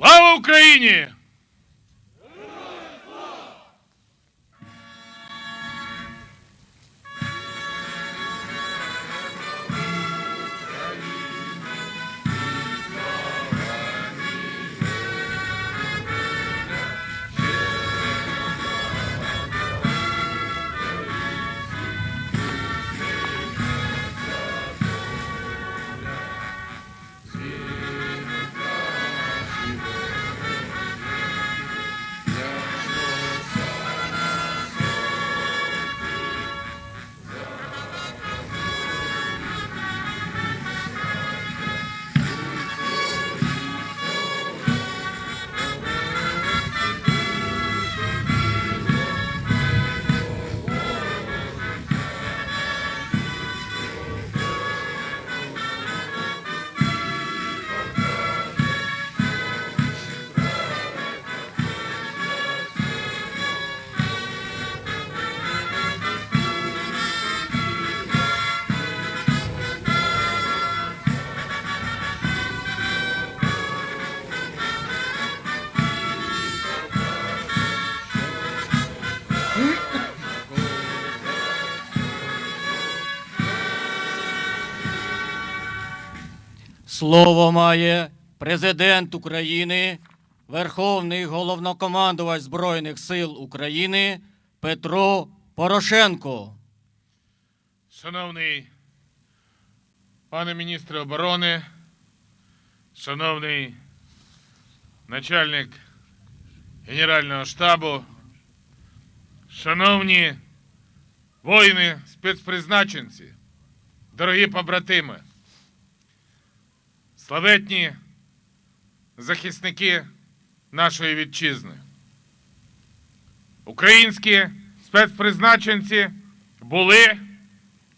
Слава Україні! Слово має президент України, Верховний головнокомандувач Збройних сил України Петро Порошенко. Шановний пане міністре оборони, шановний начальник Генерального штабу, шановні воїни, спецпризначенці, дорогі побратими, славетні захисники нашої вітчизни. Українські спецпризначенці були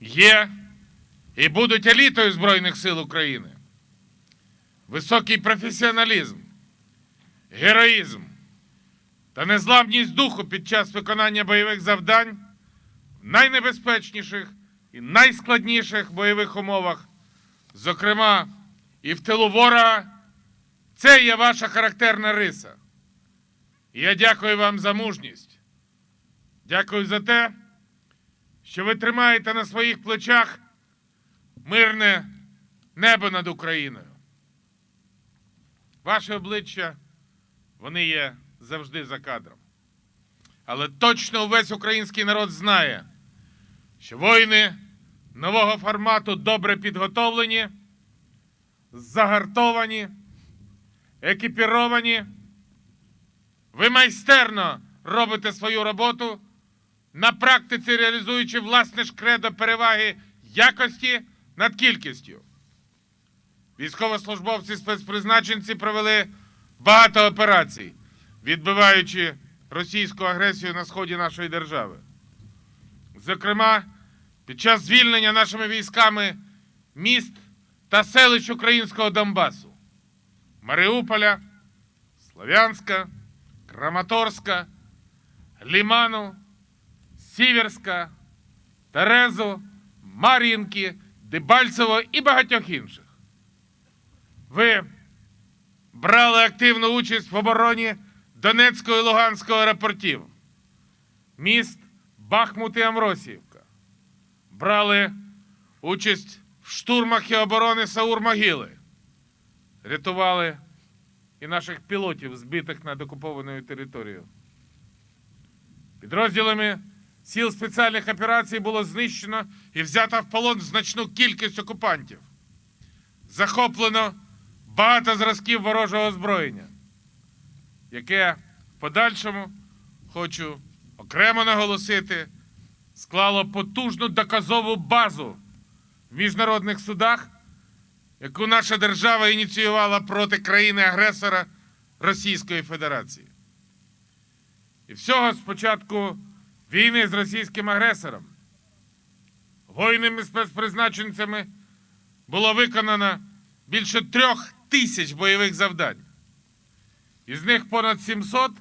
є і будуть елітою Збройних сил України. Високий професіоналізм, героїзм та незламність духу під час виконання бойових завдань в найнебезпечніших і найскладніших бойових умовах, зокрема і в тилу ворога, це є ваша характерна риса. Я дякую вам за мужність. Дякую за те що ви тримаєте на своїх плечах мирне небо над Україною. Ваші обличчя, вони є завжди за кадром. Але точно увесь український народ знає, що воїни нового формату добре підготовлені, загартовані, екіпіровані. Ви майстерно робите свою роботу на практиці реалізуючи власне ж кредо переваги якості над кількістю. Військовослужбовці спецпризначенці провели багато операцій, відбиваючи російську агресію на сході нашої держави. Зокрема, під час звільнення нашими військами міст та селищ українського Донбасу Маріуполя, Слов'янська, Краматорська, Ліману. Сіверська, Терезу, Мар'їнки, Дебальцево і багатьох інших. Ви брали активну участь в обороні Донецького і Луганського аеропортів, міст Бахмут і Амросіївка. Брали участь в штурмах і оборони Саур-Могили. Рятували і наших пілотів, збитих над окупованою територією. Підрозділами сил спеціальних операцій було знищено і взято в полон значну кількість окупантів. Захоплено багато зразків ворожого озброєння, яке в подальшому, хочу окремо наголосити, склало потужну доказову базу в міжнародних судах, яку наша держава ініціювала проти країни-агресора Російської Федерації. І всього спочатку війни з російським агресором, воїнами спецпризначенцями було виконано більше трьох тисяч бойових завдань. Із них понад 700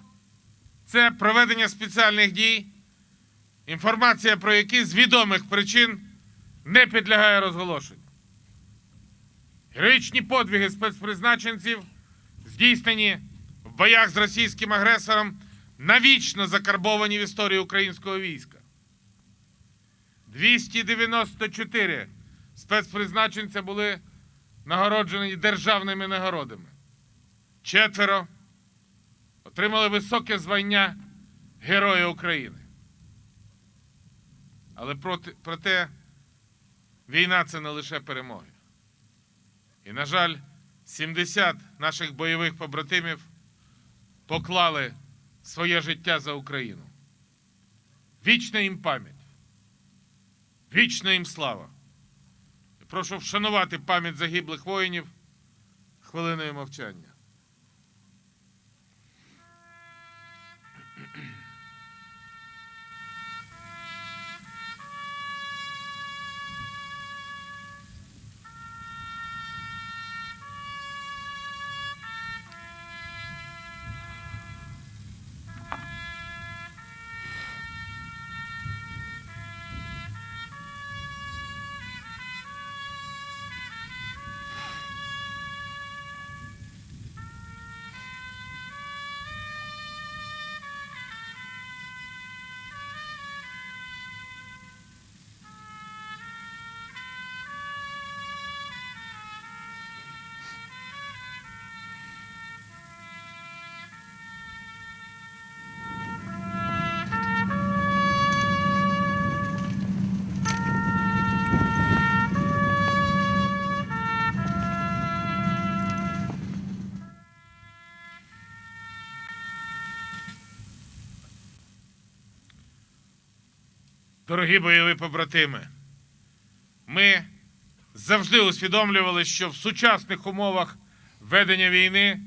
це проведення спеціальних дій, інформація про які з відомих причин не підлягає розголошенню. Героїчні подвиги спецпризначенців здійснені в боях з російським агресором, навічно закарбовані в історії українського війська. 294 спецпризначенця були нагороджені державними нагородами. Четверо отримали високе звання Героя України. Але проте війна це не лише перемоги. І, на жаль, 70 наших бойових побратимів поклали своє життя за Україну. Вічна їм пам'ять. Вічна їм слава. Прошу вшанувати пам'ять загиблих воїнів хвилиною мовчання. Дорогі бойові побратими, ми завжди усвідомлювали, що в сучасних умовах ведення війни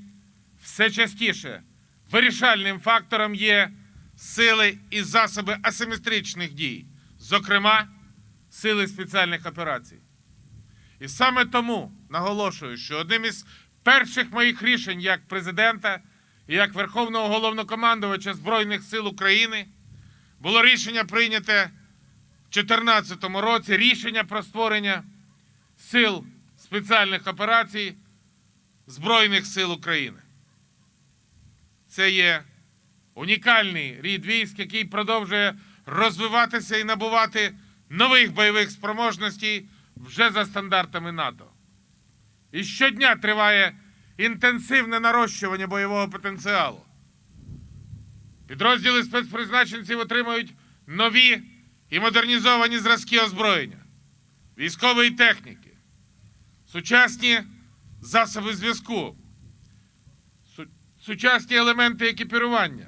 все частіше вирішальним фактором є сили і засоби асиметричних дій, зокрема, сили спеціальних операцій. І саме тому наголошую, що одним із перших моїх рішень як президента і як Верховного головнокомандувача Збройних сил України було рішення прийняте 2014 році рішення про створення сил спеціальних операцій Збройних сил України. Це є унікальний рід військ, який продовжує розвиватися і набувати нових бойових спроможностей вже за стандартами НАТО. І щодня триває інтенсивне нарощування бойового потенціалу. Підрозділи спецпризначенців отримують нові і модернізовані зразки озброєння, військової техніки, сучасні засоби зв'язку, су- сучасні елементи екіпірування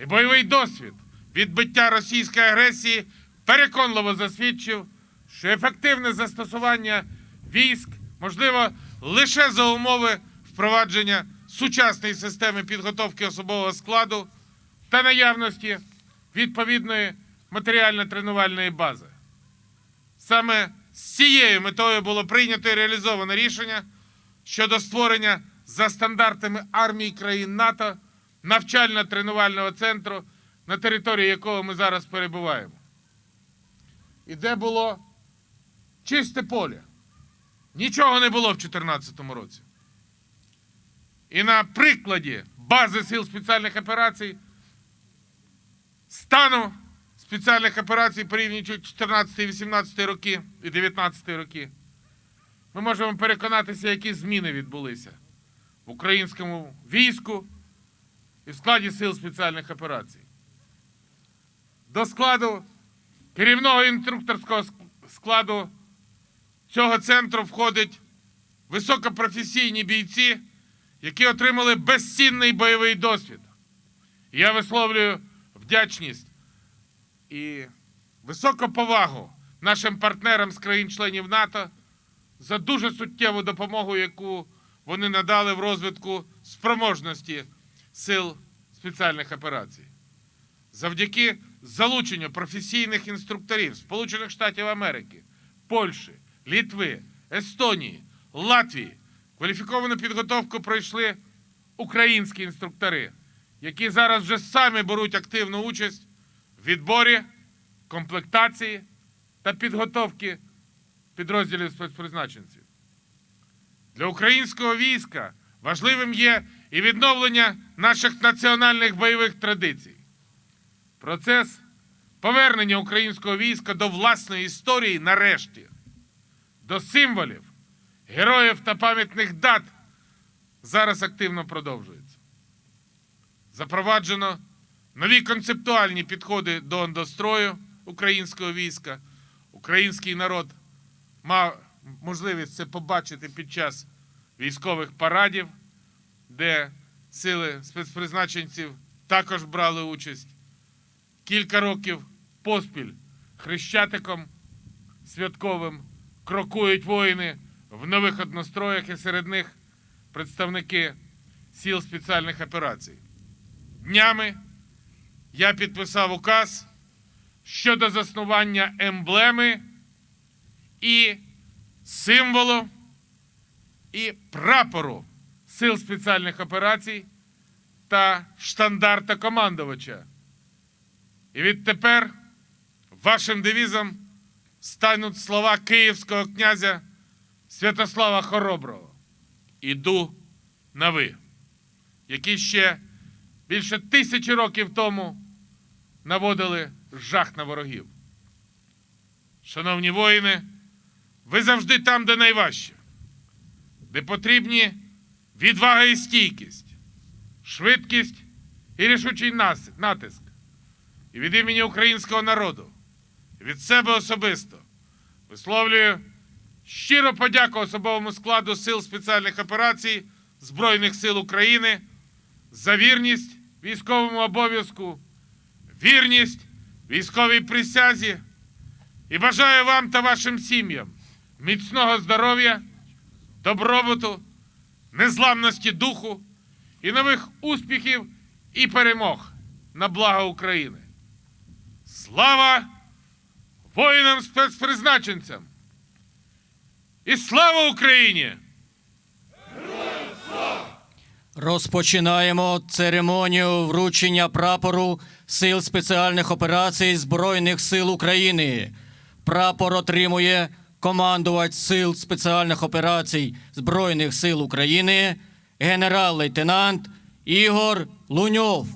і бойовий досвід відбиття російської агресії переконливо засвідчив, що ефективне застосування військ можливо лише за умови впровадження сучасної системи підготовки особового складу та наявності відповідної матеріально-тренувальної бази. Саме з цією метою було прийнято і реалізовано рішення щодо створення за стандартами армій країн НАТО навчально-тренувального центру, на території якого ми зараз перебуваємо. І де було чисте поле. Нічого не було в 2014 році. І на прикладі бази сил спеціальних операцій стану спеціальних операцій порівнюючи 14 18 роки і 19 роки, ми можемо переконатися, які зміни відбулися в українському війську і в складі сил спеціальних операцій. До складу керівного інструкторського складу цього центру входять високопрофесійні бійці, які отримали безцінний бойовий досвід. Я висловлюю вдячність і високу повагу нашим партнерам з країн-членів НАТО за дуже суттєву допомогу, яку вони надали в розвитку спроможності сил спеціальних операцій. Завдяки залученню професійних інструкторів Сполучених Штатів Америки, Польщі, Літви, Естонії, Латвії кваліфіковану підготовку пройшли українські інструктори, які зараз вже самі беруть активну участь відборі, комплектації та підготовки підрозділів спецпризначенців. Для українського війська Важливим є і відновлення наших національних бойових традицій. Процес повернення українського війська до власної історії нарешті, до символів, героїв та пам'ятних дат зараз активно продовжується. Запроваджено нові концептуальні підходи до андострою українського війська. Український народ мав можливість це побачити під час військових парадів, де сили спецпризначенців також брали участь. Кілька років поспіль хрещатиком святковим крокують воїни в нових одностроях, і серед них представники сил спеціальних операцій. Днями я підписав указ щодо заснування емблеми і символу і прапору Сил спеціальних операцій та штандарта командувача. І відтепер вашим девізом стануть слова київського князя Святослава Хороброго. Іду на ви, які ще більше тисячі років тому наводили жах на ворогів. Шановні воїни, ви завжди там, де найважче, де потрібні відвага і стійкість, швидкість і рішучий натиск. І від імені українського народу, від себе особисто висловлюю щиро подяку особовому складу Сил спеціальних операцій Збройних сил України за вірність військовому обов'язку, вірність військовій присязі і бажаю вам та вашим сім'ям міцного здоров'я, добробуту, незламності духу і нових успіхів і перемог на благо України. Слава воїнам спецпризначенцям! І слава Україні! Розпочинаємо церемонію вручення прапору Сил спеціальних операцій Збройних сил України. Прапор отримує командувач Сил спеціальних операцій Збройних сил України, генерал-лейтенант Ігор Луньов.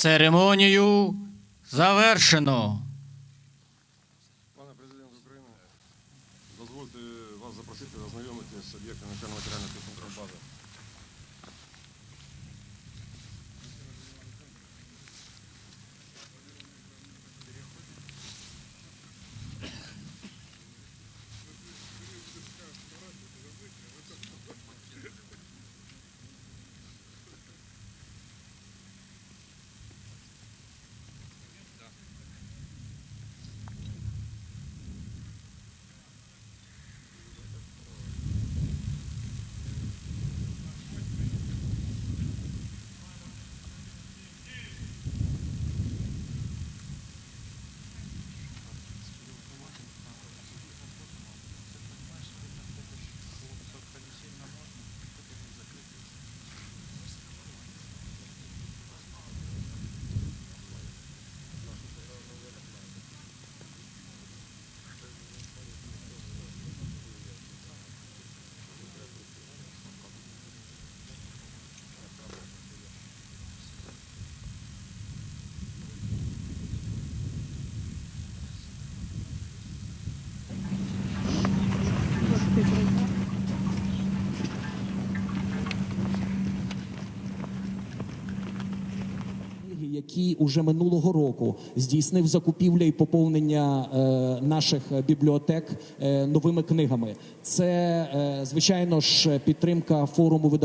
Церемонію завершено. Який уже минулого року здійснив закупівлю і поповнення е, наших бібліотек е, новими книгами. Це, е, звичайно ж, підтримка форуму видавців.